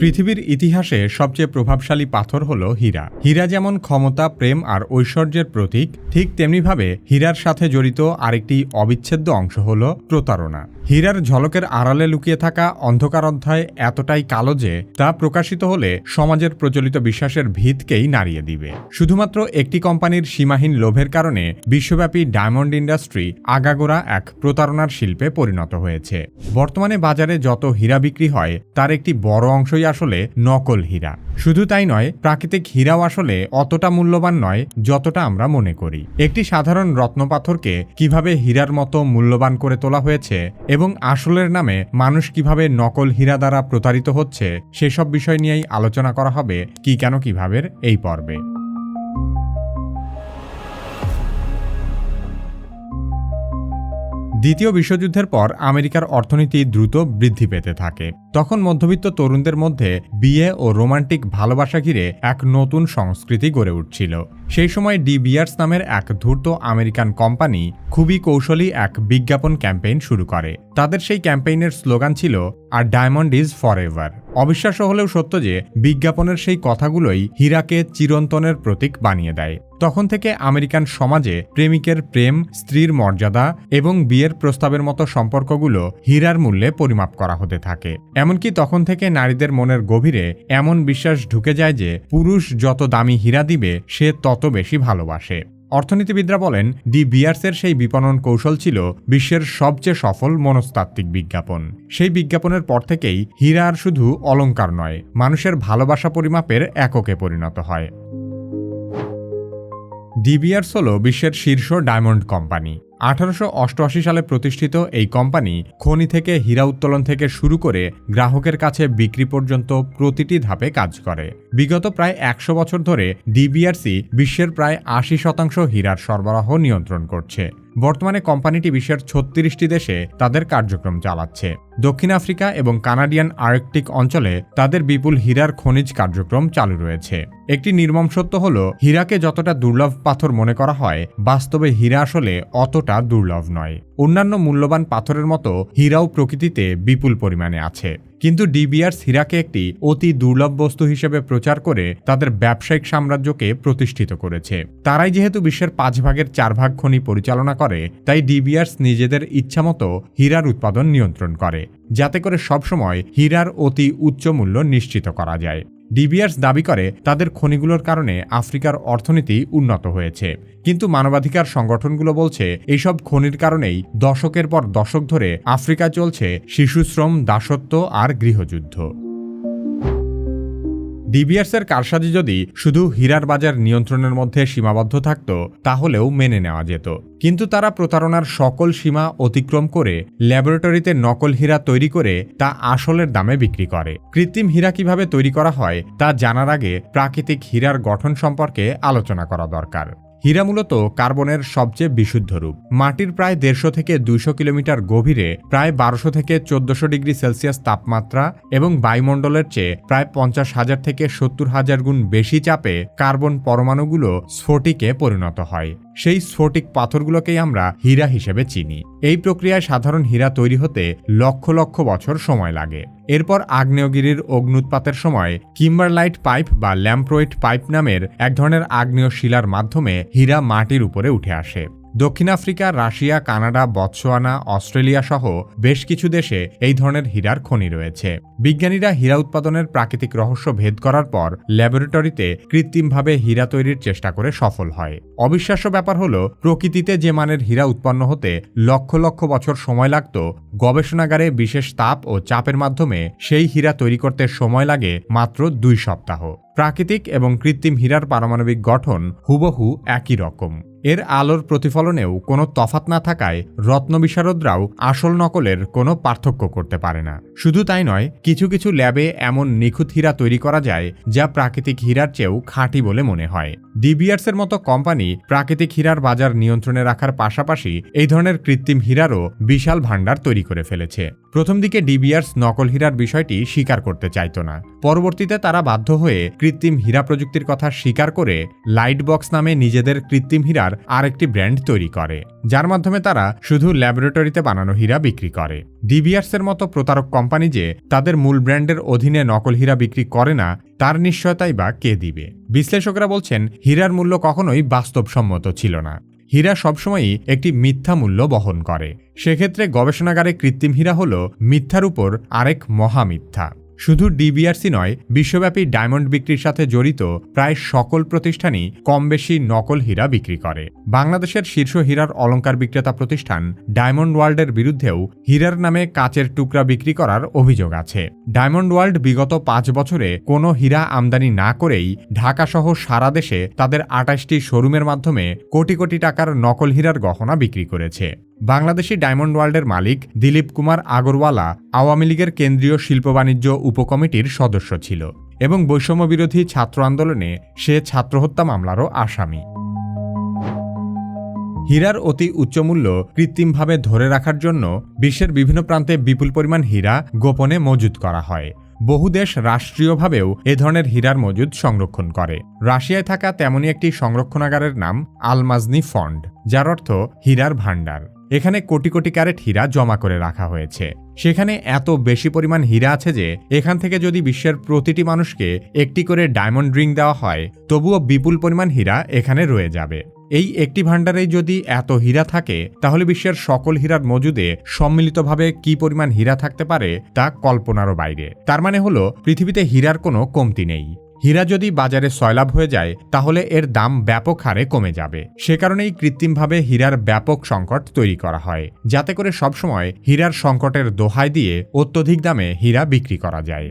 পৃথিবীর ইতিহাসে সবচেয়ে প্রভাবশালী পাথর হল হীরা। হীরা যেমন ক্ষমতা, প্রেম আর ঐশ্বর্যের প্রতীক, ঠিক তেমনিভাবে হীরার সাথে জড়িত আরেকটি অবিচ্ছেদ্য অংশ হল প্রতারণা। হীরার ঝলকের আড়ালে লুকিয়ে থাকা অন্ধকার অধ্যায় এতটাই কালো যে তা প্রকাশিত হলে সমাজের প্রচলিত বিশ্বাসের ভিতকেই নাড়িয়ে দিবে। শুধুমাত্র একটি কোম্পানির সীমাহীন লোভের কারণে বিশ্বব্যাপী ডায়মন্ড ইন্ডাস্ট্রি আগাগোড়া এক প্রতারণার শিল্পে পরিণত হয়েছে। বর্তমানে বাজারে যত হীরা বিক্রি হয়, তার একটি বড় অংশই আসলে নকল হীরা। শুধু তাই নয়, প্রাকৃতিক হীরাও আসলে অতটা মূল্যবান নয় যতটা আমরা মনে করি। একটি সাধারণ রত্নপাথরকে কীভাবে হীরার মতো মূল্যবান করে তোলা হয়েছে এবং আসলের নামে মানুষ কীভাবে নকল হীরা দ্বারা প্রতারিত হচ্ছে, সেসব বিষয় নিয়েই আলোচনা করা হবে কি কেন কীভাবে এই পর্বে। দ্বিতীয় বিশ্বযুদ্ধের পর আমেরিকার অর্থনীতি দ্রুত বৃদ্ধি পেতে থাকে। তখন মধ্যবিত্ত তরুণদের মধ্যে বিয়ে ও রোমান্টিক ভালোবাসা ঘিরে এক নতুন সংস্কৃতি গড়ে উঠছিল। সেই সময় ডি বিয়ার্স নামের এক ধূর্ত আমেরিকান কোম্পানি খুবই কৌশলী এক বিজ্ঞাপন ক্যাম্পেইন শুরু করে। তাদের সেই ক্যাম্পেইনের স্লোগান ছিল আর ডায়মন্ড ইজ ফর এভার অবিশ্বাস্য হলেও সত্য যে, বিজ্ঞাপনের সেই কথাগুলোই হীরাকে চিরন্তনের প্রতীক বানিয়ে দেয়। তখন থেকে আমেরিকান সমাজে প্রেমিকের প্রেম, স্ত্রীর মর্যাদা এবং বিয়ের প্রস্তাবের মতো সম্পর্কগুলো হীরার মূল্যে পরিমাপ করা হতে থাকে। এমনকি তখন থেকে নারীদের মনের গভীরে এমন বিশ্বাস ঢুকে যায় যে, পুরুষ যত দামি হীরা দিবে, সে তত বেশি ভালোবাসে। অর্থনীতিবিদরা বলেন, ডি বিয়ার্সের সেই বিপণন কৌশল ছিল বিশ্বের সবচেয়ে সফল মনস্তাত্ত্বিক বিজ্ঞাপন। সেই বিজ্ঞাপনের পর থেকেই হীরা আর শুধু অলঙ্কার নয়, মানুষের ভালোবাসা পরিমাপের এককে পরিণত হয়। ডিবিআরস হল বিশ্বের শীর্ষ ডায়মন্ড কোম্পানি। আঠারোশো অষ্টআশি সালে প্রতিষ্ঠিত এই কোম্পানি খনি থেকে হীরা উত্তোলন থেকে শুরু করে গ্রাহকের কাছে বিক্রি পর্যন্ত প্রতিটি ধাপে কাজ করে। বিগত প্রায় একশো বছর ধরে ডিবিআরসি বিশ্বের প্রায় আশি শতাংশ হীরার সরবরাহ নিয়ন্ত্রণ করছে। বর্তমানে কোম্পানিটি বিশ্বের ছত্রিশটি দেশে তাদের কার্যক্রম চালাচ্ছে। দক্ষিণ আফ্রিকা এবং কানাডিয়ান আর্কটিক অঞ্চলে তাদের বিপুল হীরার খনিজ কার্যক্রম চালু রয়েছে। একটি নির্মম সত্য হল, হীরাকে যতটা দুর্লভ পাথর মনে করা হয়, বাস্তবে হীরা আসলে অতটা দুর্লভ নয়। অন্যান্য মূল্যবান পাথরের মতো হীরাও প্রকৃতিতে বিপুল পরিমাণে আছে। কিন্তু ডিবিআরস হীরাকে একটি অতি দুর্লভ বস্তু হিসেবে প্রচার করে তাদের ব্যবসায়িক সাম্রাজ্যকে প্রতিষ্ঠিত করেছে। তারাই যেহেতু বিশ্বের পাঁচ ভাগের চার ভাগ খনি পরিচালনা করে, তাই ডিবিআরস নিজেদের ইচ্ছামতো হীরার উৎপাদন নিয়ন্ত্রণ করে, যাতে করে সবসময় হীরার অতি উচ্চ মূল্য নিশ্চিত করা যায়। ডিবিআরস দাবি করে তাদের খনিগুলোর কারণে আফ্রিকার অর্থনীতি উন্নত হয়েছে। কিন্তু মানবাধিকার সংগঠনগুলো বলছে এইসব খনির কারণেই দশকের পর দশক ধরে আফ্রিকা চলছে শিশুশ্রম, দাসত্ব আর গৃহযুদ্ধ। ডিবিআরসের কারসাজি যদি শুধু হীরার বাজার নিয়ন্ত্রণের মধ্যে সীমাবদ্ধ থাকত, তাহলেও মেনে নেওয়া যেত। কিন্তু তারা প্রতারণার সকল সীমা অতিক্রম করে ল্যাবরেটরিতে নকল হীরা তৈরি করে তা আসলের দামে বিক্রি করে। কৃত্রিম হীরা কীভাবে তৈরি করা হয়, তা জানার আগে প্রাকৃতিক হীরার গঠন সম্পর্কে আলোচনা করা দরকার। হীরা মূলত কার্বনের সবচেয়ে বিশুদ্ধ রূপ। মাটির প্রায় দেড়শো থেকে দুইশো কিলোমিটার গভীরে প্রায় বারোশো থেকে চোদ্দশো ডিগ্রি সেলসিয়াস তাপমাত্রা এবং বায়ুমণ্ডলের চেয়ে প্রায় পঞ্চাশ হাজার থেকে সত্তর হাজার গুণ বেশি চাপে কার্বন পরমাণুগুলো স্ফটিকে পরিণত হয়। সেই স্ফটিক পাথরগুলোকেই আমরা হীরা হিসেবে চিনি। এই প্রক্রিয়ায় সাধারণ হীরা তৈরি হতে লক্ষ লক্ষ বছর সময় লাগে। এরপর আগ্নেয়গিরির অগ্নুৎপাতের সময় কিম্বারলাইট পাইপ বা ল্যাম্প্রোয়েট পাইপ নামের এক ধরনের আগ্নেয় শিলার মাধ্যমে হীরা মাটির উপরে উঠে আসে। দক্ষিণ Africa, Russia, Canada, Botswana, Australia সহ বেশ কিছু দেশে এই ধরনের হীরার খনি রয়েছে। বিজ্ঞানীরা হীরা উৎপাদনের প্রাকৃতিক রহস্য ভেদ করার পর ল্যাবরেটরিতে কৃত্রিমভাবে হীরা তৈরির চেষ্টা করে সফল হয়। অবিশ্বাস্য ব্যাপার হলো, প্রকৃতিতে যে মানের হীরা উৎপন্ন হতে লক্ষ লক্ষ বছর সময় লাগত, গবেষণাগারে বিশেষ তাপ ও চাপের মাধ্যমে সেই হীরা তৈরি করতে সময় লাগে মাত্র দুই সপ্তাহ। প্রাকৃতিক এবং কৃত্রিম হীরার পারমাণবিক গঠন হুবহু একই রকম। এর আলোর প্রতিফলনেও কোনো তফাত না থাকায় রত্ন বিশারদরাও আসল নকলের কোনো পার্থক্য করতে পারে না। শুধু তাই নয়, কিছু কিছু ল্যাবে এমন নিখুঁত হীরা তৈরি করা যায় যা প্রাকৃতিক হীরার চেয়েও খাঁটি বলে মনে হয়। ডিবিআরসের মতো কোম্পানি প্রাকৃতিক হীরার বাজার নিয়ন্ত্রণে রাখার পাশাপাশি এই ধরনের কৃত্রিম হীরারও বিশাল ভাণ্ডার তৈরি করে ফেলেছে। প্রথম দিকে ডিবিআরস নকল হীরার বিষয়টি স্বীকার করতে চাইত না। পরবর্তীতে তারা বাধ্য হয়ে কৃত্রিম হীরা প্রযুক্তির কথা স্বীকার করে লাইট বক্স নামে নিজেদের কৃত্রিম হীরার আরেকটি ব্র্যান্ড তৈরি করে, যার মাধ্যমে তারা শুধু ল্যাবরেটরিতে বানানো হীরা বিক্রি করে। ডিবিয়ার্সের মতো প্রতারক কোম্পানি যে তাদের মূল ব্র্যান্ডের অধীনে নকল হীরা বিক্রি করে না, তার নিশ্চয়তাই বা কে দিবে? বিশ্লেষকরা বলছেন, হীরার মূল্য কখনোই বাস্তবসম্মত ছিল না। হীরা সবসময়ই একটি মিথ্যা মূল্য বহন করে। সেক্ষেত্রে গবেষণাগারে কৃত্রিম হীরা হল মিথ্যার উপর আরেক মহামিথ্যা। শুধু ডিবিআরসি নয়, বিশ্বব্যাপী ডায়মন্ড বিক্রির সাথে জড়িত প্রায় সকল প্রতিষ্ঠানই কম বেশি নকল হীরা বিক্রি করে। বাংলাদেশের শীর্ষ হীরার অলংকার বিক্রেতা প্রতিষ্ঠান ডায়মন্ড ওয়ার্ল্ডের বিরুদ্ধেও হীরার নামে কাচের টুকরা বিক্রি করার অভিযোগ আছে। ডায়মন্ড ওয়ার্ল্ড বিগত পাঁচ বছরে কোনো হীরা আমদানি না করেই ঢাকাসহ সারা দেশে তাদের আটাশটি শোরুমের মাধ্যমে কোটি কোটি টাকার নকল হীরার গহনা বিক্রি করেছে। বাংলাদেশি ডায়মন্ড ওয়ার্ল্ডের মালিক দিলীপ কুমার আগরওয়ালা আওয়ামী লীগের কেন্দ্রীয় শিল্প বাণিজ্য উপকমিটির সদস্য ছিল এবং বৈষম্য বিরোধী ছাত্র আন্দোলনে সে ছাত্র হত্যা মামলারও আসামি। হীরার অতি উচ্চমূল্য কৃত্রিমভাবে ধরে রাখার জন্য বিশ্বের বিভিন্ন প্রান্তে বিপুল পরিমাণ হীরা গোপনে মজুত করা হয়। বহু দেশ রাষ্ট্রীয়ভাবেও এ ধরনের হীরার মজুদ সংরক্ষণ করে। রাশিয়ায় থাকা তেমনই একটি সংরক্ষণাগারের নাম আলমাজনি ফন্ড, যার অর্থ হীরার ভাণ্ডার। এখানে কোটি কোটি ক্যারেট হীরা জমা করে রাখা হয়েছে। সেখানে এত বেশি পরিমাণ হীরা আছে যে, এখান থেকে যদি বিশ্বের প্রতিটি মানুষকে একটি করে ডায়মন্ড রিং দেওয়া হয়, তবুও বিপুল পরিমাণ হীরা এখানে রয়ে যাবে। এই একটি ভাণ্ডারেই যদি এত হীরা থাকে, তাহলে বিশ্বের সকল হীরার মজুদে সম্মিলিতভাবে কি পরিমাণ হীরা থাকতে পারে, তা কল্পনারও বাইরে। তার মানে হলো, পৃথিবীতে হীরার কোনো কমতি নেই। হীরা যদি বাজারে সয়লাভ হয়ে যায়, তাহলে এর দাম ব্যাপক হারে কমে যাবে। সে কারণেই কৃত্রিমভাবে হীরার ব্যাপক সংকট তৈরি করা হয়, যাতে করে সবসময় হীরার সংকটের দোহাই দিয়ে অত্যধিক দামে হীরা বিক্রি করা যায়।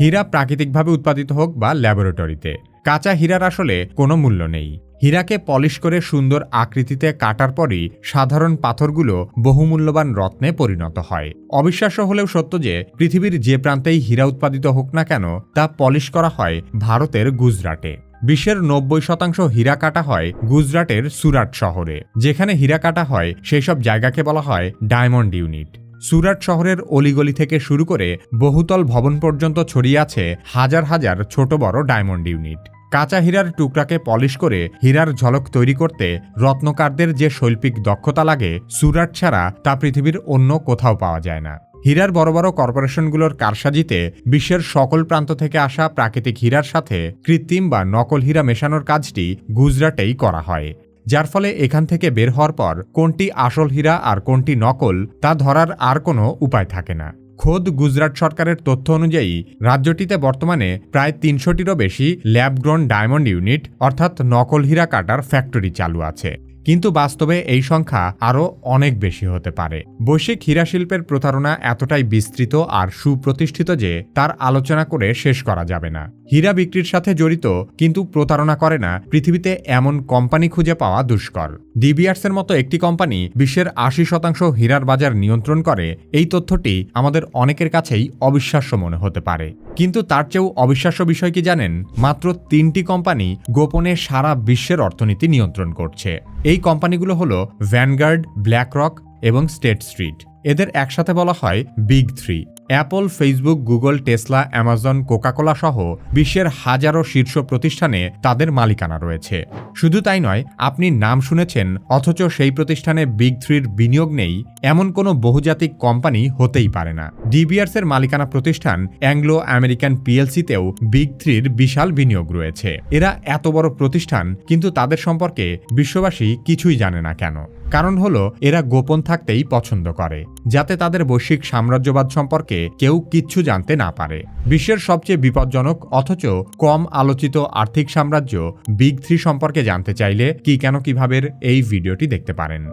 হীরা প্রাকৃতিকভাবে উৎপাদিত হোক বা ল্যাবরেটরিতে, কাঁচা হীরার আসলে কোনো মূল্য নেই। হীরাকে পলিশ করে সুন্দর আকৃতিতে কাটার পরই সাধারণ পাথরগুলো বহুমূল্যবান রত্নে পরিণত হয়। অবিশ্বাস্য হলেও সত্য যে, পৃথিবীর যে প্রান্তেই হীরা উৎপাদিত হোক না কেন, তা পলিশ করা হয় ভারতের গুজরাটে। বিশ্বের নব্বই শতাংশ হীরা কাটা হয় গুজরাটের সুরাট শহরে। যেখানে হীরা কাটা হয় সেই সব জায়গাকে বলা হয় ডায়মন্ড ইউনিট। সুরাট শহরের অলিগলি থেকে শুরু করে বহুতল ভবন পর্যন্ত ছড়িয়ে আছে হাজার হাজার ছোট বড় ডায়মন্ড ইউনিট। কাঁচা হীরার টুকরাকে পলিশ করে হীরার ঝলক তৈরি করতে রত্নকারদের যে শৈল্পিক দক্ষতা লাগে, সুরাট ছাড়া তা পৃথিবীর অন্য কোথাও পাওয়া যায় না। হীরার বড় বড় কর্পোরেশনগুলোর কারসাজিতে বিশ্বের সকল প্রান্ত থেকে আসা প্রাকৃতিক হীরার সাথে কৃত্রিম বা নকল হীরা মেশানোর কাজটি গুজরাটেই করা হয়। যার ফলে এখান থেকে বের হওয়ার পর কোনটি আসল হীরা আর কোনটি নকল তা ধরার আর কোনো উপায় থাকে না। খোদ গুজরাট সরকারের তথ্য অনুযায়ী, রাজ্যটিতে বর্তমানে প্রায় তিনশোটিরও বেশি ল্যাবগ্রন ডায়মন্ড ইউনিট, অর্থাৎ নকল হীরা কাটার ফ্যাক্টরি চালু আছে। কিন্তু বাস্তবে এই সংখ্যা আরও অনেক বেশি হতে পারে। বৈশ্বিক হীরা শিল্পের প্রতারণা এতটাই বিস্তৃত আর সুপ্রতিষ্ঠিত যে তার আলোচনা করে শেষ করা যাবে না। হীরা বিক্রির সাথে জড়িত কিন্তু প্রতারণা করে না পৃথিবীতে এমন কোম্পানি খুঁজে পাওয়া দুষ্কর। ডিবিআরসের মতো একটি কোম্পানি বিশ্বের আশি শতাংশ হীরার বাজার নিয়ন্ত্রণ করে, এই তথ্যটি আমাদের অনেকের কাছেই অবিশ্বাস্য মনে হতে পারে। কিন্তু তার চেয়েও অবিশ্বাস্য বিষয় কি জানেন? মাত্র তিনটি কোম্পানি গোপনে সারা বিশ্বের অর্থনীতি নিয়ন্ত্রণ করছে। এই কোম্পানিগুলো হলো ভ্যানগার্ড ব্ল্যাক রক এবং স্টেট স্ট্রিট এদের একসাথে বলা হয় big three Apple, Facebook, Google, Tesla, Amazon, Coca Cola সহ বিশ্বের হাজারো শীর্ষ প্রতিষ্ঠানে তাদের মালিকানা রয়েছে। শুধু তাই নয়, আপনি নাম শুনেছেন, অথচ সেই প্রতিষ্ঠানে বিগ থ্রির বিনিয়োগ নেই, এমন কোনো বহুজাতিক কোম্পানি হতেই পারে না। ডিবিআরস এর মালিকানা প্রতিষ্ঠান অ্যাংলো আমেরিকান পিএলসিতেও বিগ থ্রির বিশাল বিনিয়োগ রয়েছে। এরা এত বড় প্রতিষ্ঠান, কিন্তু তাদের সম্পর্কে বিশ্ববাসী কিছুই জানে না কেন। কারণ হলো, এরা গোপন থাকতেই পছন্দ করে। যাতে তাদের বৈশ্বিক সাম্রাজ্যবাদ সম্পর্কে কেউ কিচ্ছু জানতে না পারে। বিশ্বের সবচেয়ে বিপজ্জনক অথচ কম আলোচিত আর্থিক সাম্রাজ্য বিগ থ্রি সম্পর্কে জানতে চাইলে কি কেন কীভাবে এই ভিডিওটি দেখতে পারেন।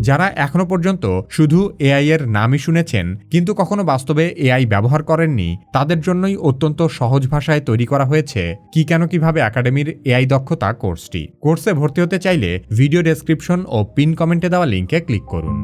যারা এখনও পর্যন্ত শুধু এআই এর নামই শুনেছেন, কিন্তু কখনো বাস্তবে এআই ব্যবহার করেননি, তাদের জন্যই অত্যন্ত সহজ ভাষায় তৈরি করা হয়েছে কি কেন কীভাবে একাডেমির এআই দক্ষতা কোর্সটি। কোর্সে ভর্তি হতে চাইলে ভিডিও ডেসক্রিপশন ও পিন কমেন্টে দেওয়া লিঙ্কে ক্লিক করুন।